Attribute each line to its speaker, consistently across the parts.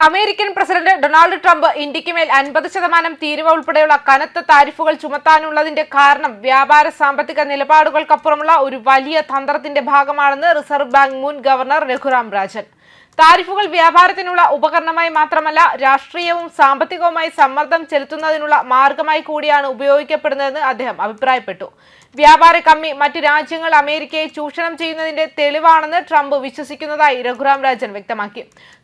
Speaker 1: American president Donald Trump ഇന്ത്യയ്ക്ക് മേൽ അൻപത് ശതമാനം തീരുവ ഉൾപ്പെടെയുള്ള കനത്ത താരിഫുകൾ ചുമത്താനുള്ളതിന്റെ കാരണം വ്യാപാര സാമ്പത്തിക നിലപാടുകൾക്കപ്പുറമുള്ള ഒരു വലിയ തന്ത്രത്തിന്റെ ഭാഗമാണെന്ന് റിസർവ് ബാങ്ക് മുൻ ഗവർണർ രഘുറാം രാജൻ. താരിഫുകൾ വ്യാപാരത്തിനുള്ള ഉപകരണമായി മാത്രമല്ല രാഷ്ട്രീയവും സാമ്പത്തികവുമായി സമ്മർദ്ദം ചെലുത്തുന്നതിനുള്ള മാർഗമായി കൂടിയാണ് ഉപയോഗിക്കപ്പെടുന്നതെന്ന് അദ്ദേഹം അഭിപ്രായപ്പെട്ടു. വ്യാപാര കമ്മി മറ്റ് രാജ്യങ്ങൾ അമേരിക്കയെ ചൂഷണം ചെയ്യുന്നതിന്റെ തെളിവാണെന്ന് ട്രംപ് വിശ്വസിക്കുന്നതായി രഘുറാം രാജൻ വ്യക്തമാക്കി.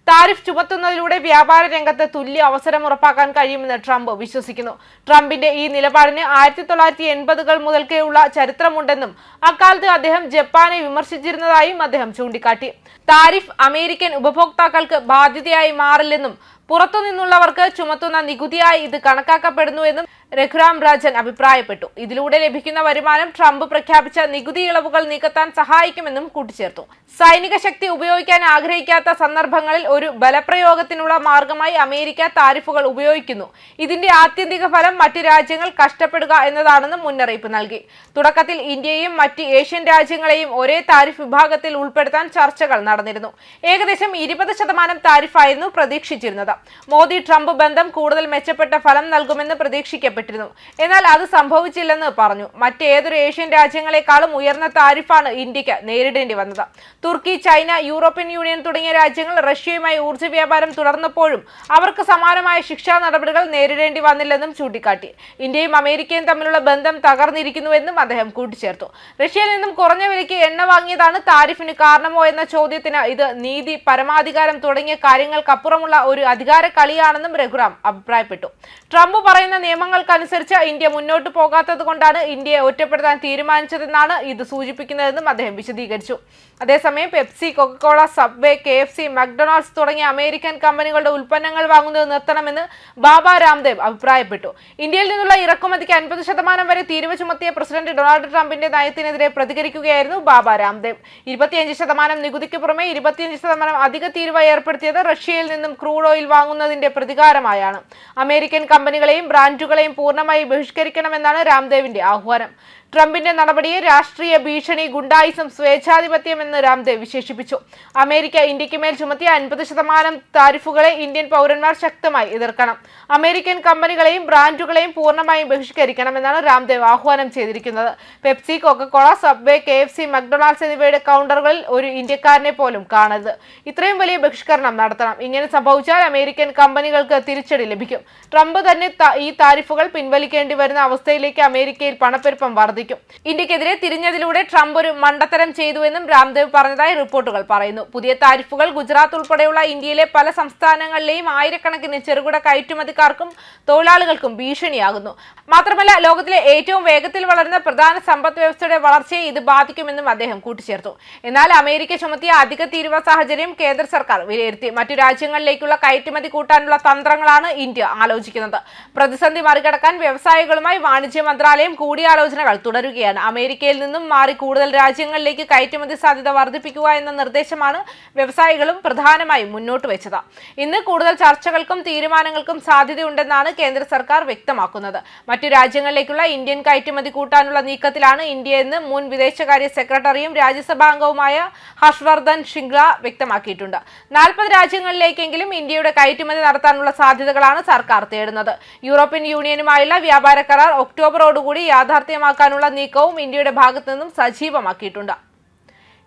Speaker 1: താരിഫ് ചുമത്തുന്നതിലൂടെ വ്യാപാര രംഗത്ത് തുല്യ അവസരം ഉറപ്പാക്കാൻ കഴിയുമെന്ന് ട്രംപ് വിശ്വസിക്കുന്നു. ട്രംപിന്റെ ഈ നിലപാടിന് ആയിരത്തി തൊള്ളായിരത്തി എൺപതുകൾ മുതൽക്കേയുള്ള ചരിത്രമുണ്ടെന്നും അക്കാലത്ത് അദ്ദേഹം ജപ്പാനെ വിമർശിച്ചിരുന്നതായും അദ്ദേഹം ചൂണ്ടിക്കാട്ടി. താരിഫ് അമേരിക്കൻ ഉപഭോക്താക്കൾക്ക് ബാധ്യതയായി മാറില്ലെന്നും പുറത്തുനിന്നുള്ളവർക്ക് ചുമത്തുന്ന നികുതിയായി ഇത് കണക്കാക്കപ്പെടുന്നുവെന്നും രഘുറാം രാജൻ അഭിപ്രായപ്പെട്ടു. ഇതിലൂടെ ലഭിക്കുന്ന വരുമാനം ട്രംപ് പ്രഖ്യാപിച്ച നികുതി ഇളവുകൾ നീക്കത്താൻ സഹായിക്കുമെന്നും കൂട്ടിച്ചേർത്തു. സൈനിക ശക്തി ഉപയോഗിക്കാൻ ആഗ്രഹിക്കാത്ത സന്ദർഭങ്ങളിൽ ഒരു ബലപ്രയോഗത്തിനുള്ള മാർഗമായി അമേരിക്ക താരിഫുകൾ ഉപയോഗിക്കുന്നു. ഇതിന്റെ ആത്യന്തിക ഫലം മറ്റ് രാജ്യങ്ങൾ കഷ്ടപ്പെടുക എന്നതാണെന്നും മുന്നറിയിപ്പ് നൽകി. തുടക്കത്തിൽ ഇന്ത്യയും മറ്റ് ഏഷ്യൻ രാജ്യങ്ങളെയും ഒരേ താരിഫ് വിഭാഗത്തിൽ ഉൾപ്പെടുത്താൻ ചർച്ചകൾ നടന്നിരുന്നു. ഏകദേശം ഇരുപത് ശതമാനം താരിഫായിരുന്നു പ്രതീക്ഷിച്ചിരുന്നത്. മോദി ട്രംപ് ബന്ധം കൂടുതൽ മെച്ചപ്പെട്ട ഫലം നൽകുമെന്ന് പ്രതീക്ഷിക്കപ്പെട്ടിരുന്നു. എന്നാൽ അത് സംഭവിച്ചില്ലെന്ന് പറഞ്ഞു. മറ്റേതൊരു ഏഷ്യൻ രാജ്യങ്ങളെക്കാളും ഉയർന്ന താരിഫാണ് ഇന്ത്യയ്ക്ക് നേരിടേണ്ടി വന്നത്. തുർക്കി ചൈന യൂറോപ്യൻ യൂണിയൻ തുടങ്ങിയ രാജ്യങ്ങൾ റഷ്യയുമായി ഊർജ വ്യാപാരം തുടർന്നപ്പോഴും അവർക്ക് സമാനമായ ശിക്ഷാ നടപടികൾ നേരിടേണ്ടി വന്നില്ലെന്നും ചൂണ്ടിക്കാട്ടി. ഇന്ത്യയും അമേരിക്കയും തമ്മിലുള്ള ബന്ധം തകർന്നിരിക്കുന്നുവെന്നും അദ്ദേഹം കൂട്ടിച്ചേർത്തു. റഷ്യയിൽ നിന്നും കുറഞ്ഞ വിലയ്ക്ക് എണ്ണ വാങ്ങിയതാണ് താരിഫിന് കാരണമോ എന്ന ചോദ്യത്തിന് ഇത് നീതി പരമാധികാരം തുടങ്ങിയ കാര്യങ്ങൾക്കപ്പുറമുള്ള ഒരു അധികാര കളിയാണെന്നും രഘുറാം അഭിപ്രായപ്പെട്ടു. ട്രംപ് പറയുന്ന നിയമങ്ങൾക്കനുസരിച്ച് ഇന്ത്യ മുന്നോട്ട് പോകാത്തത് കൊണ്ടാണ് ഇന്ത്യയെ ഒറ്റപ്പെടുത്താൻ തീരുമാനിച്ചതെന്നാണ് ഇത് സൂചിപ്പിക്കുന്നതെന്നും അദ്ദേഹം വിശദീകരിച്ചു. അതേസമയം Pepsi Coca Cola Subway K F C McDonald's തുടങ്ങിയ അമേരിക്കൻ കമ്പനികളുടെ ഉൽപ്പന്നങ്ങൾ വാങ്ങുന്നത് നിർത്തണമെന്ന് ബാബ രാംദേവ് അഭിപ്രായപ്പെട്ടു. ഇന്ത്യയിൽ നിന്നുള്ള ഇറക്കുമതിക്ക് അൻപത് ശതമാനം വരെ തീരുവ ചുമത്തിയ പ്രസിഡന്റ് ഡൊണാൾഡ് ട്രംപിന്റെ നയത്തിനെതിരെ പ്രതികരിക്കുകയായിരുന്നു ബാബ രാംദേവ്. ഇരുപത്തിയഞ്ച് ശതമാനം നികുതിക്ക് പുറമെ ഇരുപത്തിയഞ്ച് ശതമാനം അധിക തീരുവ ഏർപ്പെടുത്തിയത് റഷ്യയിൽ നിന്നും ക്രൂഡ് ഓയിൽ വാങ്ങുന്നതിന്റെ പ്രതികാരമായാണ്. അമേരിക്കൻ കമ്പനികളെയും ബ്രാൻഡുകളെയും പൂർണമായി ബഹിഷ്കരിക്കണമെന്നാണ് രാംദേവിന്റെ ആഹ്വാനം. ട്രംപിന്റെ നടപടിയെ രാഷ്ട്രീയ ഭീഷണി ഗുണ്ടായിസം സ്വേച്ഛാധിപത്യം എന്ന് രാംദേവ് വിശേഷിപ്പിച്ചു. അമേരിക്ക ഇന്ത്യയ്ക്ക് മേൽ ചുമത്തിയ അൻപത് ശതമാനം താരിഫുകളെ ഇന്ത്യൻ പൗരന്മാർ ശക്തമായി എതിർക്കണം. അമേരിക്കൻ കമ്പനികളെയും ബ്രാൻഡുകളെയും പൂർണമായും ബഹിഷ്കരിക്കണമെന്നാണ് രാംദേവ് ആഹ്വാനം ചെയ്തിരിക്കുന്നത്. Pepsi Coca Cola Subway K F C McDonald's എന്നിവയുടെ കൗണ്ടറുകളിൽ ഒരു ഇന്ത്യക്കാരനെ പോലും കാണരുത്. ഇത്രയും വലിയ ബഹിഷ്കരണം നടത്തണം. ഇങ്ങനെ സംഭവിച്ചാൽ അമേരിക്കൻ കമ്പനികൾക്ക് തിരിച്ചടി ലഭിക്കും. ട്രംപ് തന്നെ ഈ താരിഫുകൾ പിൻവലിക്കേണ്ടി വരുന്ന അവസ്ഥയിലേക്ക് അമേരിക്കയിൽ പണപ്പെരുപ്പം വർദ്ധിക്കും ഇന്ത്യക്കെതിരെ തിരിഞ്ഞതിലൂടെ ട്രംപ് ഒരു മണ്ടത്തരം ചെയ്തുവെന്നും രാംദേവ് പറഞ്ഞതായി റിപ്പോർട്ടുകൾ പറയുന്നു. പുതിയ താരിഫുകൾ ഗുജറാത്ത് ഉൾപ്പെടെയുള്ള ഇന്ത്യയിലെ പല സംസ്ഥാനങ്ങളിലെയും ആയിരക്കണക്കിന് ചെറുകിട കയറ്റുമതിക്കാർക്കും തൊഴിലാളികൾക്കും ഭീഷണിയാകുന്നു. മാത്രമല്ല ലോകത്തിലെ ഏറ്റവും വേഗത്തിൽ വളരുന്ന പ്രധാന സമ്പദ് വ്യവസ്ഥയുടെ വളർച്ചയെ ഇത് ബാധിക്കുമെന്നും അദ്ദേഹം കൂട്ടിച്ചേർത്തു. എന്നാൽ അമേരിക്ക ചുമത്തിയ അധിക തീരുവ സാഹചര്യം കേന്ദ്ര സർക്കാർ വിലയിരുത്തി. മറ്റു രാജ്യങ്ങളിലേക്കുള്ള കയറ്റുമതി കൂട്ടാനുള്ള തന്ത്രങ്ങളാണ് ഇന്ത്യ ആലോചിക്കുന്നത്. പ്രതിസന്ധി മറികടക്കാൻ വ്യവസായികളുമായി വാണിജ്യ മന്ത്രാലയം കൂടിയാലോചനകൾ തുടരുകയാണ്. അമേരിക്കയിൽ നിന്നും മാറി കൂടുതൽ രാജ്യങ്ങളിലേക്ക് കയറ്റുമതി സാധ്യത വർദ്ധിപ്പിക്കുക എന്ന നിർദ്ദേശമാണ് വ്യവസായികളും പ്രധാനമായും മുന്നോട്ട് വെച്ചത്. ഇന്ന് കൂടുതൽ ചർച്ചകൾക്കും തീരുമാനങ്ങൾക്കും സാധ്യതയുണ്ടെന്നാണ് കേന്ദ്ര സർക്കാർ വ്യക്തമാക്കുന്നത്. മറ്റു രാജ്യങ്ങളിലേക്കുള്ള ഇന്ത്യൻ കയറ്റുമതി കൂട്ടാനുള്ള നീക്കത്തിലാണ് ഇന്ത്യ എന്ന് മുൻ വിദേശകാര്യ സെക്രട്ടറിയും രാജ്യസഭാംഗവുമായ ഹർഷവർദ്ധൻ ശൃംഗ്ല വ്യക്തമാക്കിയിട്ടുണ്ട്. നാൽപ്പത് രാജ്യങ്ങളിലേക്കെങ്കിലും ഇന്ത്യയുടെ കയറ്റുമതി നടത്താനുള്ള സാധ്യതകളാണ് സർക്കാർ തേടുന്നത്. യൂറോപ്യൻ യൂണിയനുമായുള്ള വ്യാപാര കരാർ ഒക്ടോബറോടുകൂടി യാഥാർത്ഥ്യമാക്കാനുള്ള നീക്കവും ഇന്ത്യയുടെ ഭാഗത്തു നിന്നും സജീവമാക്കിയിട്ടുണ്ട്.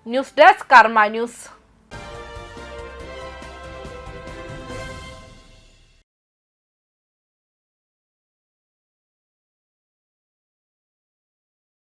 Speaker 1: News desk Karma news.